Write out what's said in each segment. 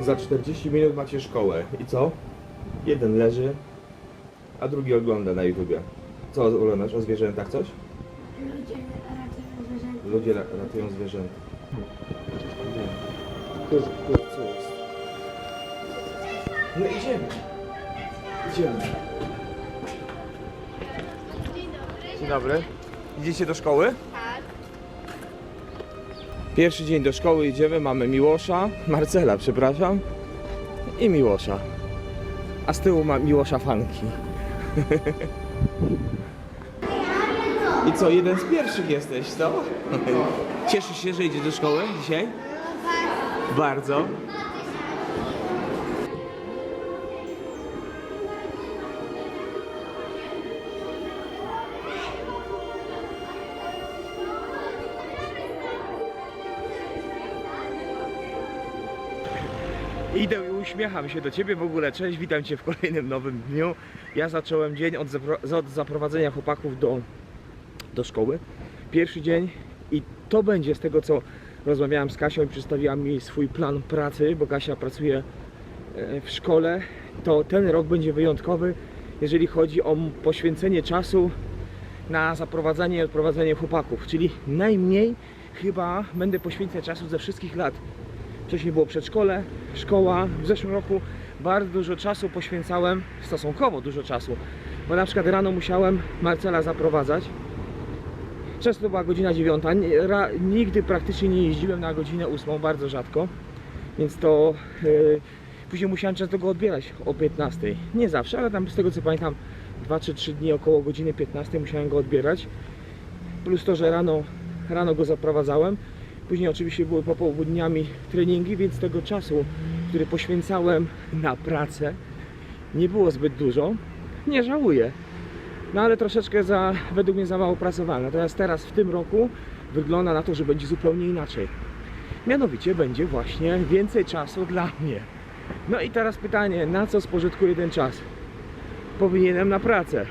Za 40 minut macie szkołę. I co? Jeden leży, a drugi ogląda na YouTubie. Co oglądasz? O zwierzętach coś? Ludzie ratują zwierzęta. Ludzie ra- ratują zwierzęta. Kur, kur, co jest? No idziemy. Idziemy. Dzień dobry. Idziecie do szkoły? Pierwszy dzień do szkoły idziemy, mamy Miłosza, Marcela, przepraszam, i Miłosza. A z tyłu ma Miłosza fanki. I co, jeden z pierwszych jesteś, co? Cieszysz się, że idziesz do szkoły dzisiaj? Bardzo. Idę i uśmiecham się do Ciebie w ogóle. Cześć, witam Cię w kolejnym nowym dniu. Ja zacząłem dzień od, od zaprowadzenia chłopaków do, do szkoły. Pierwszy dzień i to będzie z tego, co rozmawiałem z Kasią i przedstawiła mi swój plan pracy, bo Kasia pracuje e, w szkole. To ten rok będzie wyjątkowy, jeżeli chodzi o poświęcenie czasu na zaprowadzanie i odprowadzenie chłopaków, czyli najmniej chyba będę poświęcać czasu ze wszystkich lat. Wcześniej było przedszkole, szkoła. W zeszłym roku bardzo dużo czasu poświęcałem, stosunkowo dużo czasu, bo na przykład rano musiałem Marcela zaprowadzać. Często była godzina dziewiąta. Nigdy praktycznie nie jeździłem na godzinę ósmą, bardzo rzadko. Więc to yy, później musiałem często go odbierać o 15. Nie zawsze, ale tam z tego co pamiętam 2 czy 3 dni około godziny 15 musiałem go odbierać. Plus to, że rano, rano go zaprowadzałem. Później oczywiście były popołudniami treningi, więc tego czasu, który poświęcałem na pracę, nie było zbyt dużo. Nie żałuję. No ale troszeczkę za, według mnie za mało pracowałem. Natomiast teraz w tym roku wygląda na to, że będzie zupełnie inaczej. Mianowicie będzie właśnie więcej czasu dla mnie. No i teraz pytanie, na co spożytkuję ten czas? Powinienem na pracę,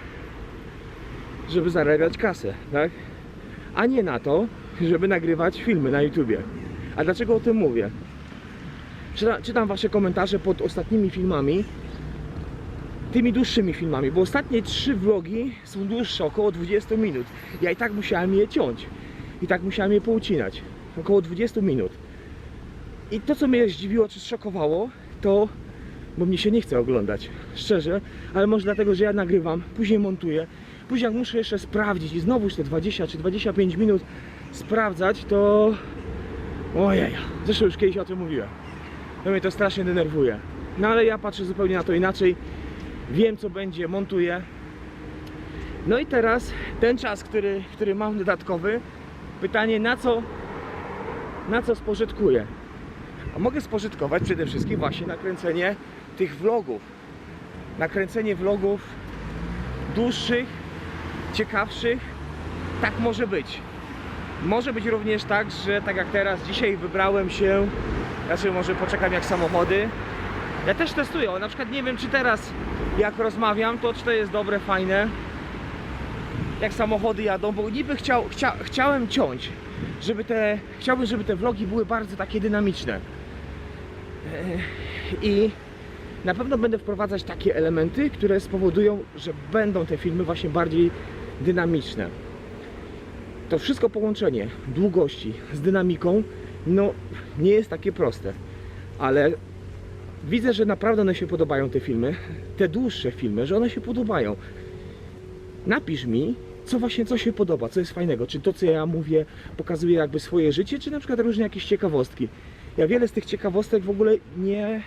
żeby zarabiać kasę, tak? A nie na to, żeby nagrywać filmy na YouTubie. A dlaczego o tym mówię? Czyta, czytam wasze komentarze pod ostatnimi filmami, tymi dłuższymi filmami, bo ostatnie trzy vlogi są dłuższe, około 20 minut. Ja i tak musiałem je ciąć. I tak musiałem je poucinać. Około 20 minut. I to, co mnie zdziwiło czy zszokowało, to bo mnie się nie chce oglądać, szczerze, ale może dlatego, że ja nagrywam, później montuję, później jak muszę jeszcze sprawdzić i znowuż te 20 czy 25 minut sprawdzać, to ojej, zresztą już kiedyś o tym mówiłem. To mnie to strasznie denerwuje. No ale ja patrzę zupełnie na to inaczej, wiem co będzie, montuję. No i teraz ten czas, który, który mam dodatkowy, pytanie na co, na co spożytkuję. A mogę spożytkować przede wszystkim właśnie nakręcenie tych vlogów. Nakręcenie vlogów dłuższych, ciekawszych. Tak może być. Może być również tak, że tak jak teraz, dzisiaj wybrałem się, znaczy może poczekam jak samochody. Ja też testuję, na przykład nie wiem czy teraz jak rozmawiam, to czy to jest dobre, fajne. Jak samochody jadą, bo niby chciał, chcia, chciałem ciąć, żeby te, chciałbym, żeby te vlogi były bardzo takie dynamiczne. I na pewno będę wprowadzać takie elementy, które spowodują, że będą te filmy właśnie bardziej dynamiczne. To wszystko połączenie długości z dynamiką, no nie jest takie proste, ale widzę, że naprawdę one się podobają te filmy, te dłuższe filmy, że one się podobają. Napisz mi, co właśnie, co się podoba, co jest fajnego, czy to, co ja mówię, pokazuje jakby swoje życie, czy na przykład różne jakieś ciekawostki. Ja wiele z tych ciekawostek w ogóle nie,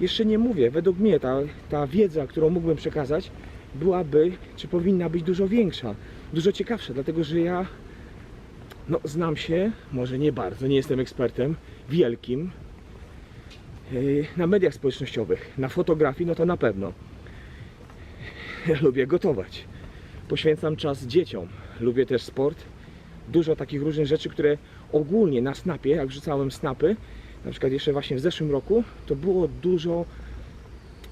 jeszcze nie mówię. Według mnie ta, ta wiedza, którą mógłbym przekazać, byłaby, czy powinna być dużo większa, dużo ciekawsza, dlatego że ja no, znam się, może nie bardzo, nie jestem ekspertem wielkim yy, na mediach społecznościowych, na fotografii, no to na pewno. Lubię gotować. Poświęcam czas dzieciom. Lubię też sport. Dużo takich różnych rzeczy, które ogólnie na snapie, jak wrzucałem snapy, na przykład jeszcze właśnie w zeszłym roku, to było dużo,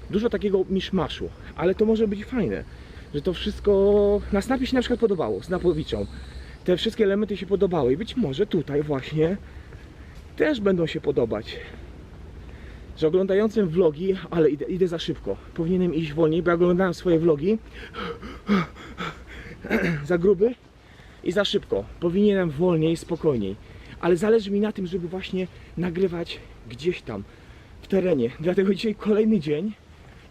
dużo takiego miszmaszu, ale to może być fajne, że to wszystko na snapie się na przykład podobało, snapowiczom. Te wszystkie elementy się podobały i być może tutaj właśnie też będą się podobać. że oglądającym vlogi, ale idę, idę za szybko. Powinienem iść wolniej, bo ja oglądałem swoje vlogi za gruby i za szybko. Powinienem wolniej, spokojniej. Ale zależy mi na tym, żeby właśnie nagrywać gdzieś tam w terenie. Dlatego dzisiaj kolejny dzień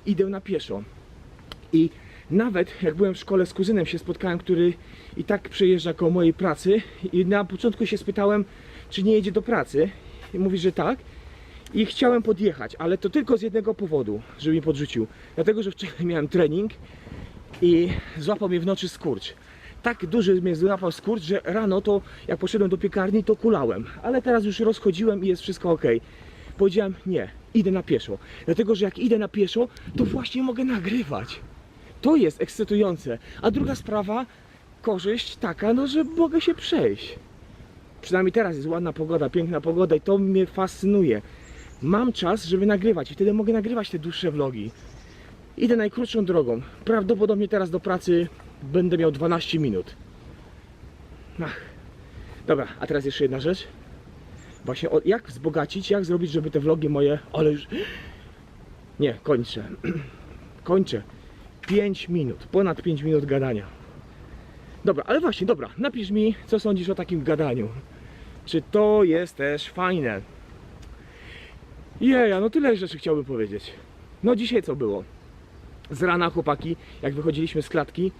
idę na pieszo. I nawet jak byłem w szkole z kuzynem się spotkałem, który i tak przejeżdża koło mojej pracy i na początku się spytałem, czy nie jedzie do pracy. I mówi, że tak. I chciałem podjechać, ale to tylko z jednego powodu, żeby mi podrzucił. Dlatego, że wczoraj miałem trening i złapał mnie w nocy skurcz. Tak duży mnie złapał skurcz, że rano to jak poszedłem do piekarni to kulałem. Ale teraz już rozchodziłem i jest wszystko ok. Powiedziałem nie, idę na pieszo. Dlatego, że jak idę na pieszo, to właśnie mogę nagrywać. To jest ekscytujące. A druga sprawa, korzyść taka, no że mogę się przejść. Przynajmniej teraz jest ładna pogoda, piękna pogoda i to mnie fascynuje. Mam czas, żeby nagrywać i wtedy mogę nagrywać te dłuższe vlogi. Idę najkrótszą drogą. Prawdopodobnie teraz do pracy będę miał 12 minut. Ach. Dobra, a teraz jeszcze jedna rzecz. Właśnie o, jak wzbogacić, jak zrobić, żeby te vlogi moje... Ale już... Nie, kończę. kończę. 5 minut, ponad 5 minut gadania. Dobra, ale właśnie, dobra, napisz mi, co sądzisz o takim gadaniu. Czy to jest też fajne? Jeja, no tyle rzeczy chciałbym powiedzieć. No dzisiaj co było? Z rana chłopaki, jak wychodziliśmy z klatki,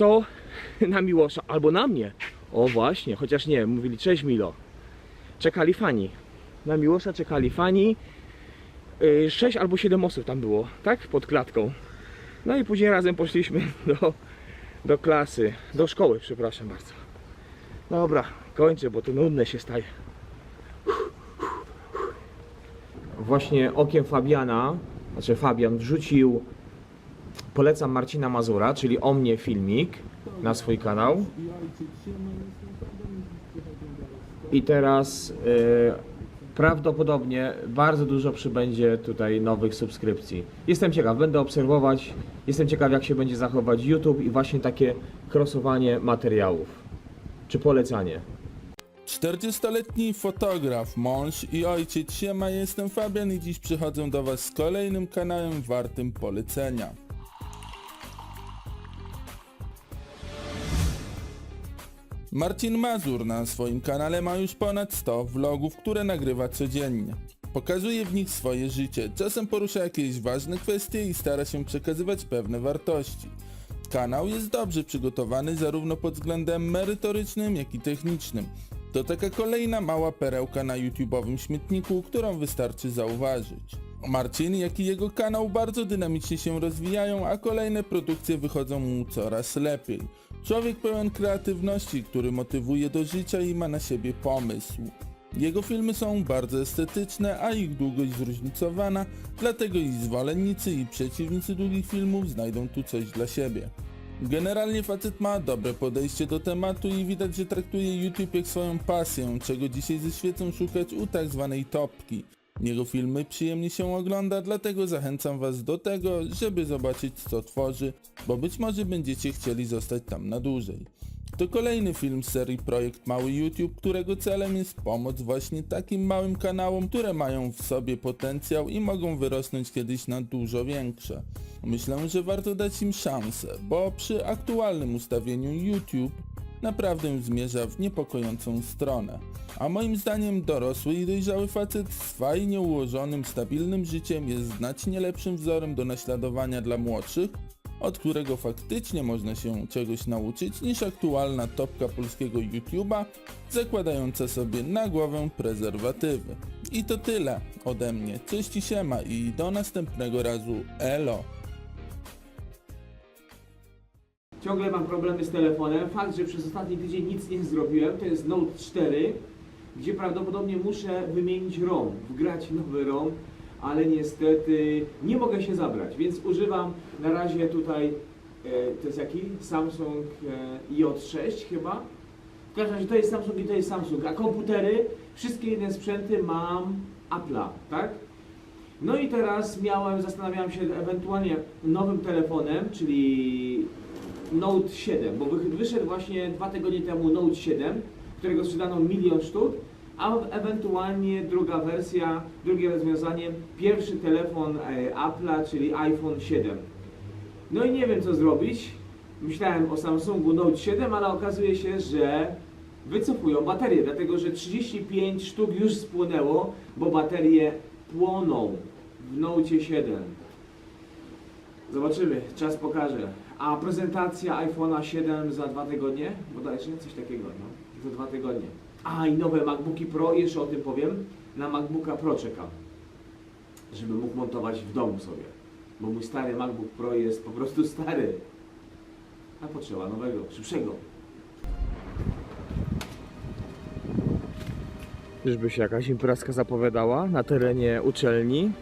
to na Miłosza, albo na mnie. O właśnie, chociaż nie, mówili cześć Milo. Czekali fani. Na Miłosza czekali fani. 6 albo 7 osób tam było, tak? Pod klatką. No i później razem poszliśmy do, do klasy, do szkoły, przepraszam bardzo. Dobra, kończę, bo to nudne się staje. Właśnie okiem Fabiana, znaczy Fabian wrzucił Polecam Marcina Mazura, czyli o mnie filmik na swój kanał. I teraz e, prawdopodobnie bardzo dużo przybędzie tutaj nowych subskrypcji. Jestem ciekaw, będę obserwować. Jestem ciekaw, jak się będzie zachować YouTube i właśnie takie krosowanie materiałów. Czy polecanie. 40-letni fotograf, mąż i ojciec siema, jestem Fabian i dziś przychodzę do Was z kolejnym kanałem wartym polecenia. Marcin Mazur na swoim kanale ma już ponad 100 vlogów, które nagrywa codziennie. Pokazuje w nich swoje życie, czasem porusza jakieś ważne kwestie i stara się przekazywać pewne wartości. Kanał jest dobrze przygotowany zarówno pod względem merytorycznym, jak i technicznym. To taka kolejna mała perełka na YouTube'owym śmietniku, którą wystarczy zauważyć. Marcin, jak i jego kanał bardzo dynamicznie się rozwijają, a kolejne produkcje wychodzą mu coraz lepiej. Człowiek pełen kreatywności, który motywuje do życia i ma na siebie pomysł. Jego filmy są bardzo estetyczne, a ich długość zróżnicowana, dlatego i zwolennicy i przeciwnicy długich filmów znajdą tu coś dla siebie. Generalnie facet ma dobre podejście do tematu i widać, że traktuje YouTube jak swoją pasję, czego dzisiaj ze świecą szukać u tak zwanej topki. Jego filmy przyjemnie się ogląda, dlatego zachęcam Was do tego, żeby zobaczyć co tworzy, bo być może będziecie chcieli zostać tam na dłużej. To kolejny film z serii Projekt Mały YouTube, którego celem jest pomoc właśnie takim małym kanałom, które mają w sobie potencjał i mogą wyrosnąć kiedyś na dużo większe. Myślę, że warto dać im szansę, bo przy aktualnym ustawieniu YouTube naprawdę zmierza w niepokojącą stronę. A moim zdaniem dorosły i dojrzały facet z fajnie ułożonym, stabilnym życiem jest znacznie lepszym wzorem do naśladowania dla młodszych, od którego faktycznie można się czegoś nauczyć niż aktualna topka polskiego YouTube'a zakładająca sobie na głowę prezerwatywy. I to tyle ode mnie. Cześć i siema i do następnego razu. Elo! Ciągle mam problemy z telefonem. Fakt, że przez ostatni tydzień nic nie zrobiłem, to jest Note 4, gdzie prawdopodobnie muszę wymienić ROM, wgrać nowy ROM, ale niestety nie mogę się zabrać, więc używam na razie tutaj, e, to jest jaki? Samsung e, J6 chyba. W każdym razie to jest Samsung i to jest Samsung, a komputery, wszystkie inne sprzęty mam Apple'a, tak? No i teraz miałem, zastanawiałem się ewentualnie nowym telefonem, czyli Note 7, bo wy- wyszedł właśnie dwa tygodnie temu Note 7, którego sprzedano milion sztuk, a ewentualnie druga wersja, drugie rozwiązanie, pierwszy telefon e, Apple'a, czyli iPhone 7. No i nie wiem co zrobić. Myślałem o Samsungu Note 7, ale okazuje się, że wycofują baterie, dlatego że 35 sztuk już spłonęło, bo baterie płoną w Note 7. Zobaczymy, czas pokaże. A prezentacja iPhone'a 7 za dwa tygodnie? Bodajże coś takiego, no. Za dwa tygodnie. A i nowe MacBooki Pro, jeszcze o tym powiem. Na MacBooka Pro czekam. Żeby mógł montować w domu sobie. Bo mój stary MacBook Pro jest po prostu stary. A potrzeba nowego, szybszego. Czyżby się jakaś imprezka zapowiadała na terenie uczelni?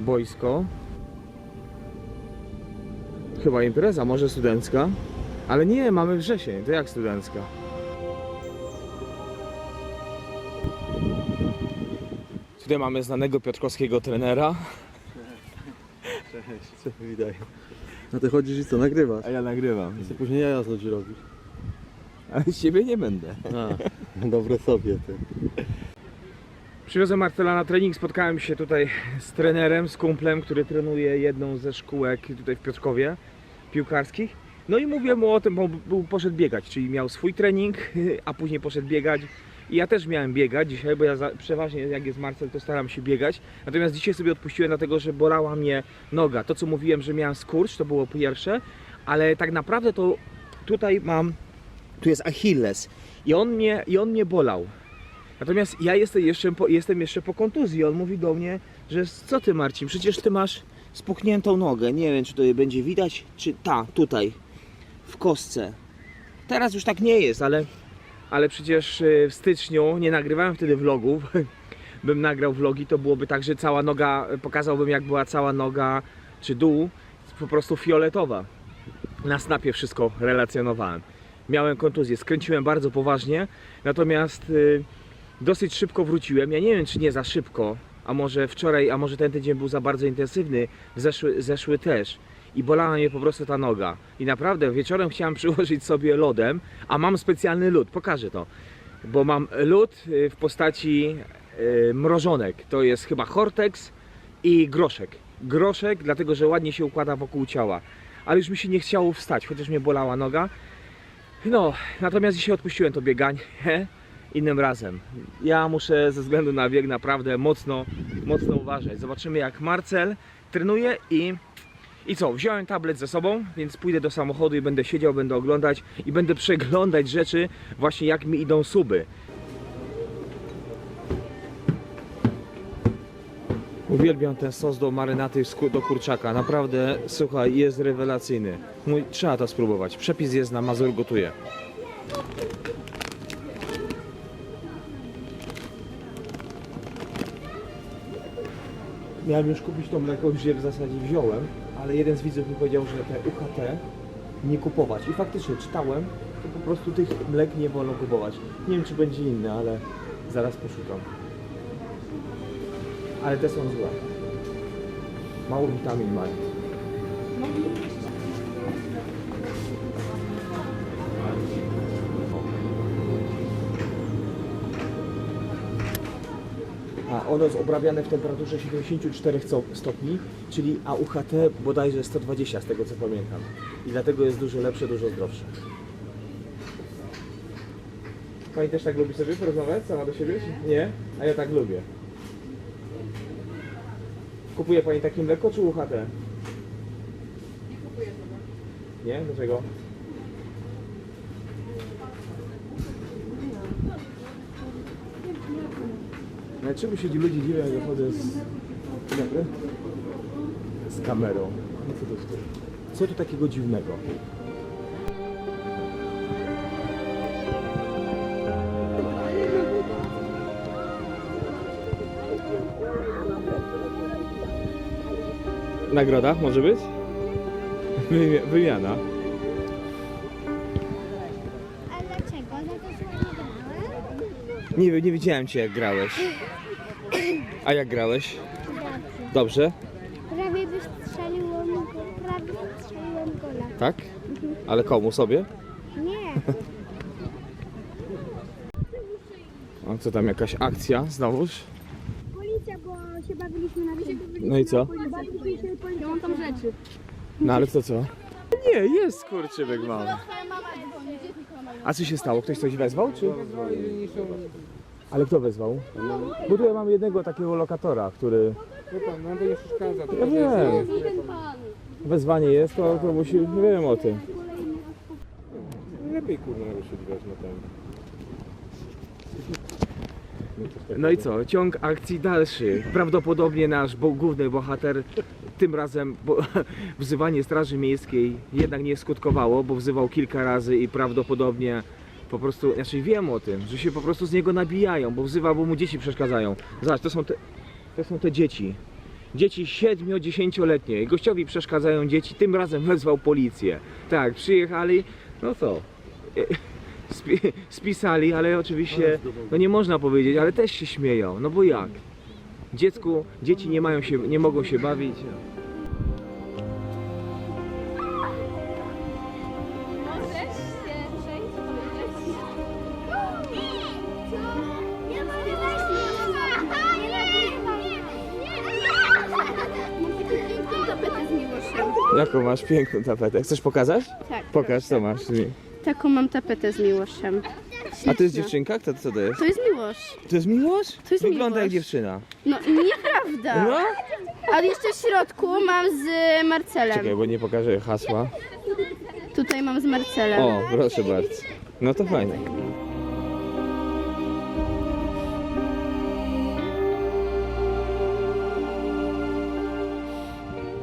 Boisko. Chyba impreza, może studencka. Ale nie, mamy wrzesień, to jak studencka? Tutaj mamy znanego piotrkowskiego trenera. Co mi wydaje? No ty chodzisz i co, nagrywasz? A ja nagrywam. Co później ja jasno ci robisz? Ale z ciebie nie będę. A, dobre sobie ty. Przywiozłem Marcela na trening, spotkałem się tutaj z trenerem, z kumplem, który trenuje jedną ze szkółek tutaj w Piotrkowie piłkarskich. No i mówię mu o tym, bo był, poszedł biegać, czyli miał swój trening, a później poszedł biegać. I ja też miałem biegać dzisiaj, bo ja za, przeważnie jak jest Marcel, to staram się biegać. Natomiast dzisiaj sobie odpuściłem, dlatego że bolała mnie noga. To co mówiłem, że miałem skurcz, to było pierwsze, ale tak naprawdę to tutaj mam, tu jest Achilles i on mnie, i on mnie bolał. Natomiast ja jestem jeszcze, po, jestem jeszcze po kontuzji. On mówi do mnie, że co ty Marcin, przecież ty masz spuchniętą nogę. Nie wiem, czy to będzie widać, czy ta, tutaj, w kostce. Teraz już tak nie jest, ale, ale przecież y, w styczniu nie nagrywałem wtedy vlogów. Bym nagrał vlogi, to byłoby tak, że cała noga, pokazałbym jak była cała noga, czy dół, po prostu fioletowa. Na snapie wszystko relacjonowałem. Miałem kontuzję, skręciłem bardzo poważnie, natomiast y, dosyć szybko wróciłem. Ja nie wiem, czy nie za szybko, a może wczoraj, a może ten tydzień był za bardzo intensywny, zeszły, zeszły też. I bolała mnie po prostu ta noga. I naprawdę wieczorem chciałem przyłożyć sobie lodem, a mam specjalny lód, pokażę to. Bo mam lód y, w postaci y, mrożonek. To jest chyba Hortex i groszek. Groszek, dlatego że ładnie się układa wokół ciała. Ale już mi się nie chciało wstać, chociaż mnie bolała noga. No, natomiast dzisiaj odpuściłem to bieganie innym razem. Ja muszę ze względu na wiek naprawdę mocno, mocno uważać. Zobaczymy jak Marcel trenuje i i co, wziąłem tablet ze sobą, więc pójdę do samochodu i będę siedział, będę oglądać i będę przeglądać rzeczy właśnie jak mi idą suby. Uwielbiam ten sos do marynaty do kurczaka. Naprawdę, słuchaj, jest rewelacyjny. Mój, trzeba to spróbować. Przepis jest na Mazur gotuje. Miałem już kupić to mleko, już je w zasadzie wziąłem, ale jeden z widzów mi powiedział, że te UHT nie kupować. I faktycznie czytałem, to po prostu tych mlek nie wolno kupować. Nie wiem czy będzie inne, ale zaraz poszukam. Ale te są złe. Mało witamin mają. A ono jest obrabiane w temperaturze 74 co- stopni, czyli a UHT bodajże 120 z tego co pamiętam. I dlatego jest dużo lepsze, dużo zdrowsze. Pani też tak lubi sobie porozmawiać sama do siebie? Nie? A ja tak lubię. Kupuje Pani takie mleko czy UHT? Nie kupuję tego. Nie? Dlaczego? Ale czemu się ludzie dziwią, jak ja chodzę z... Dobry? Z kamerą. No co to jest? Co tu takiego dziwnego? Nagroda może być? Wymi- Wymiana. A dlaczego? Za to, że nie grałem? Nie, nie widziałem cię jak grałeś. A jak grałeś? Dobrze. Dobrze? Prawie wystrzeliłem, prawie wystrzeliłem gola. Tak? Ale komu sobie? Nie. A co tam, jakaś akcja znowuż? Policja, bo się bawiliśmy na wysiłku. No i co? Ja mam tam rzeczy. No ale to co? Nie, jest skurczybyk mały. A co się stało? Ktoś coś wezwał, czy? Ale kto wezwał? Bo tutaj mamy jednego takiego lokatora, który... Nam to nie przeszkadza. Ja wiem. Wezwanie jest, to, to musi... Nie wiem o tym. Lepiej wiesz na ten. No i co? Ciąg akcji dalszy. Prawdopodobnie nasz bo, główny bohater tym razem bo, wzywanie Straży Miejskiej jednak nie skutkowało, bo wzywał kilka razy i prawdopodobnie po prostu, znaczy wiem o tym, że się po prostu z niego nabijają, bo wzywa, bo mu dzieci przeszkadzają. Zobacz, to są te, to są te dzieci. Dzieci 7-10-letnie. Gościowi przeszkadzają dzieci, tym razem wezwał policję. Tak, przyjechali, no co? Spi spisali, ale oczywiście, no nie można powiedzieć, ale też się śmieją, no bo jak? Dziecku, dzieci nie mają się, nie mogą się bawić. Jaką masz piękną tapetę? Chcesz pokazać? Tak. Pokaż, co masz. Taką mam tapetę z miłością. A to jest dziewczynka? Kto, co to jest? To jest miłość. To jest miłość? To jest Wygląda jak miłość. dziewczyna. No nieprawda. No? A jeszcze w środku mam z Marcelem. Czekaj, bo nie pokażę hasła. Tutaj mam z Marcelem. O, proszę bardzo. No to fajnie.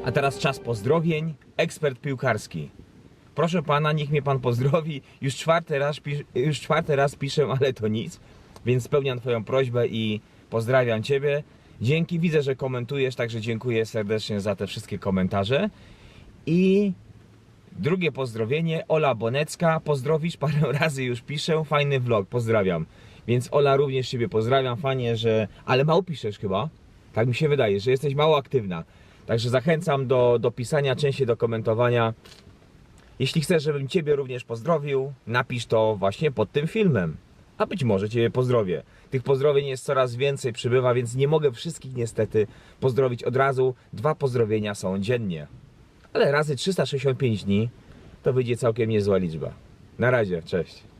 A teraz czas pozdrowień. Ekspert piłkarski. Proszę pana, niech mnie pan pozdrowi. Już czwarty raz, już czwarty raz piszę, ale to nic. Więc spełniam twoją prośbę i pozdrawiam ciebie. Dzięki, widzę, że komentujesz, także dziękuję serdecznie za te wszystkie komentarze. I Drugie pozdrowienie, Ola Bonecka, pozdrowisz, parę razy już piszę, fajny vlog, pozdrawiam. Więc Ola również Ciebie pozdrawiam, fajnie, że... Ale mało piszesz chyba, tak mi się wydaje, że jesteś mało aktywna. Także zachęcam do, do pisania, częściej do komentowania. Jeśli chcesz, żebym Ciebie również pozdrowił, napisz to właśnie pod tym filmem. A być może Ciebie pozdrowię. Tych pozdrowień jest coraz więcej, przybywa, więc nie mogę wszystkich niestety pozdrowić od razu. Dwa pozdrowienia są dziennie ale razy 365 dni to wyjdzie całkiem niezła liczba. Na razie, cześć.